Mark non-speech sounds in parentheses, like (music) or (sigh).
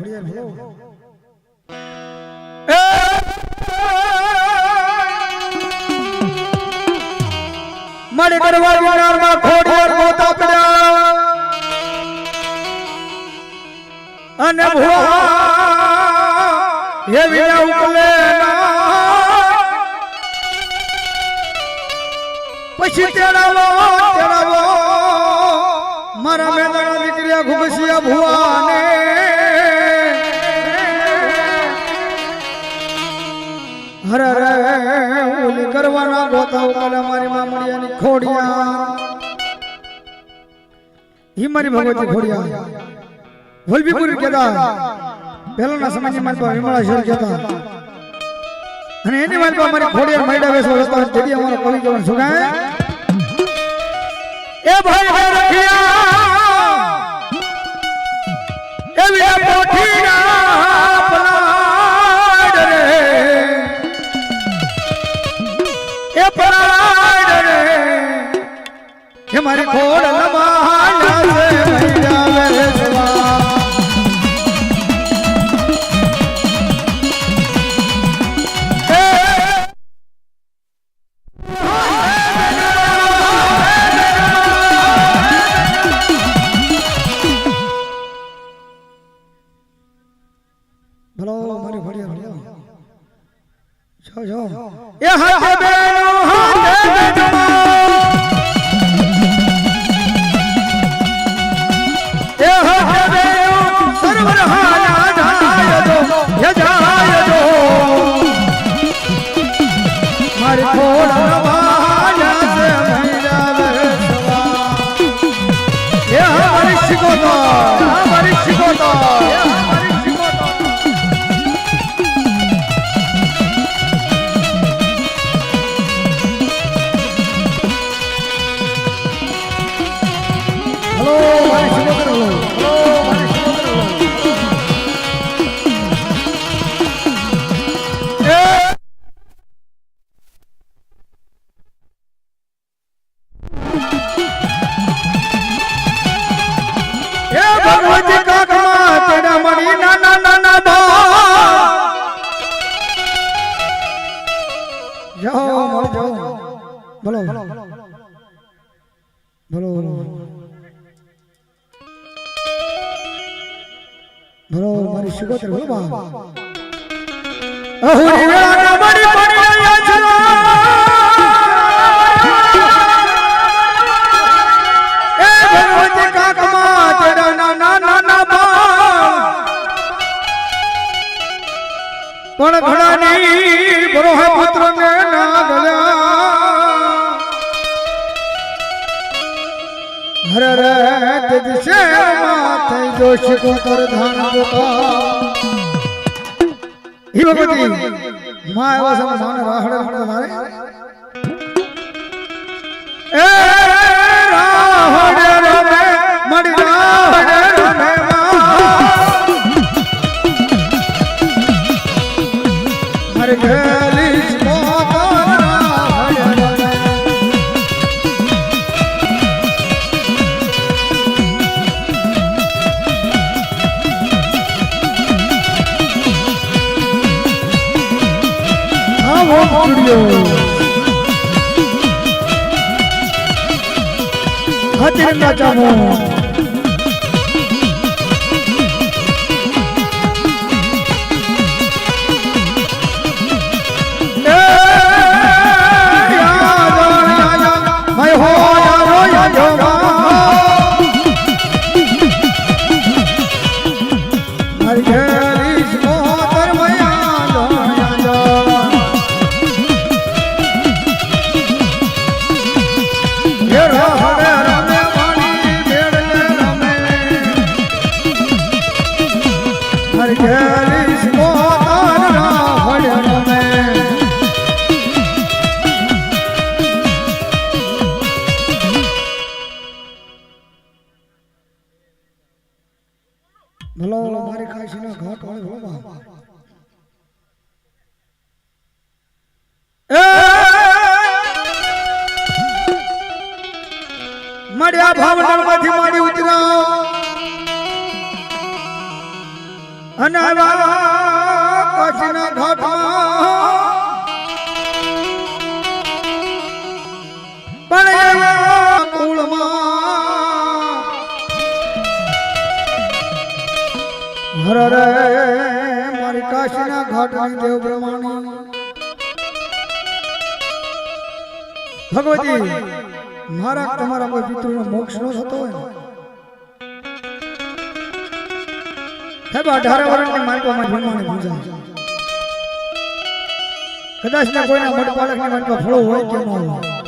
ખોડિયાર ભલો મારે કરવા વિનારમાં ખોડિયાર મોતા પડ્યા અને ભુવા હે વિના ઉકલે પછી મારા મેદાના દીકરીયા ઘુગસિયા ભુવાને રે કરવાના ગોતા ઉકલે મારી મામડિયાની ખોડિયા ઈ મારી ભગવતી ખોડિયા વલભીપુર કેતા પહેલાના સમયની મારી પાસે વિમળા શેર કેતા અને એની મારી પાસે મારી ખોડિયાર માઈડા વેસો હતા તેથી અમારો કવિ જવાન સુગાય એ ભાઈ ભાઈ રખિયા મારી ખોડ ભલો મારી ખોડિયાર જો જો એ હાથે બેનો (laughs) મારી જાઓ મળી જાઓ. ભલો ભલો ભલો ભલો મારી બા અહુરી પણ તે દિશે માથે જો શિકોતર ધાન ગોતા હી આવો સ્ટુડિયો હાથીરંગા રાહડે ભલો મારી ભલો બા. મળ્યા ભાવનગરમાંથી મારી ઉતરાવ અને કચ્છના ઘાટમાં પણ કુળમાં મારી કાશીના ઘાટની દેવ બ્રહ્માણી. ભગવતી, મારા, તમારા કોઈ પિતૃનો મોક્ષ ન થતો હોય સાહેબ અઢાર વર્ષની માલિકોમાં ભગવાને પૂજા. કદાચ ને કોઈના મઠ પાલકની માલિકો ફળો હોય કે ન હોય.